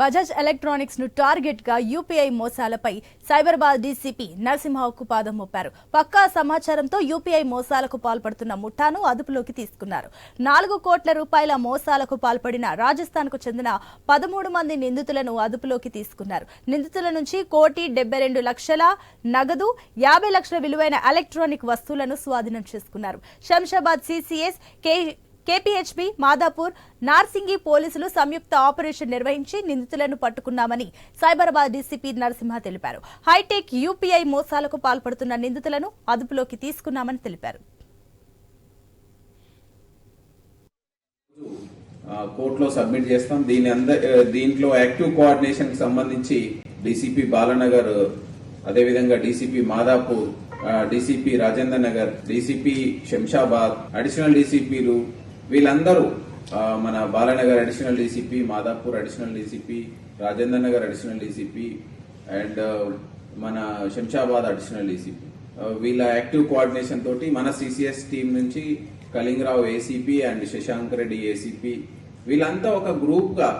బజాజ్ ఎలక్ట్రానిక్స్ను టార్గెట్గా యూపీఐ మోసాలపై సైబరాబాద్ డీసీపీ నరసింహకు పాదం మోపారు. పక్కా సమాచారంతో యూపీఐ మోసాలకు పాల్పడుతున్న ముఠాను అదుపులోకి తీసుకున్నారు. నాలుగు కోట్ల రూపాయల మోసాలకు పాల్పడిన రాజస్థాన్కు చెందిన పదమూడు మంది నిందితులను అదుపులోకి తీసుకున్నారు. నిందితుల నుంచి కోటి డెబ్బై రెండు లక్షల నగదు యాభై లక్షల విలువైన ఎలక్ట్రానిక్ వస్తువులను స్వాధీనం చేసుకున్నారు. Shamshabad CCS K KPHB Madhapur Narsingi పోలీసులు సంయుక్త ఆపరేషన్ నిర్వహించి నిందితులను పట్టుకున్నామని సైబరాబాద్ డీసీపీ నరసింహ తెలిపారు. హైటెక్ యూపీఐ మోసాలకు పాల్పడుతున్న నిందితులను అదుపులోకి తీసుకున్నామని తెలిపారు. కోర్టులో సబ్మిట్ చేస్తాం. దీని అంద దీంట్లో యాక్టివ్ కోఆర్డినేషన్కి సంబంధించి డీసీపీ బాలనగర్ అదేవిధంగా DCP Madhapur DCP Rajendra Nagar DCP Shamshabad additional డీసీపీలు వీళ్ళందరూ మన Balanagar additional DCP Madhapur additional DCP Rajendra Nagar additional DCP and మన శంషాబాద్ అడిషనల్ డీసీపీ. వీళ్ళ యాక్టివ్ కోఆర్డినేషన్ తోటి మన సిసిఎస్ టీం నుంచి Kalinga Rao ACP and Shashank Reddy ACP వీళ్ళంతా ఒక గ్రూప్గా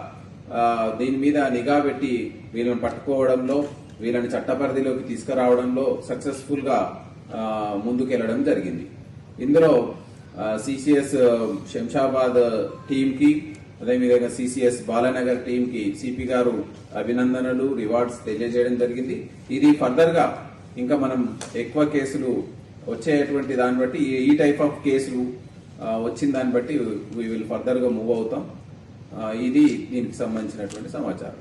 దీని మీద నిఘా పెట్టి వీళ్ళని పట్టుకోవడంలో వీళ్ళని చట్టపరిధిలోకి తీసుకురావడంలో సక్సెస్ఫుల్గా ముందుకెళ్ళడం జరిగింది. ఇందులో సిసిఎస్ శంషాబాద్ టీంకి అదేవిధంగా సిసిఎస్ బాలనగర్ టీంకి సిపి గారు అభినందనలు రివార్డ్స్ తెలియజేయడం జరిగింది. ఇది ఫర్దర్గా ఇంకా మనం ఎక్కువ కేసులు వచ్చేటువంటి దాన్ని బట్టి ఈ- టైప్ ఆఫ్ కేసులు వచ్చిన దాన్ని బట్టి వీ విల్ ఫర్దర్గా మూవ్ అవుతాం ఇది దీనికి సంబంధించినటువంటి సమాచారం.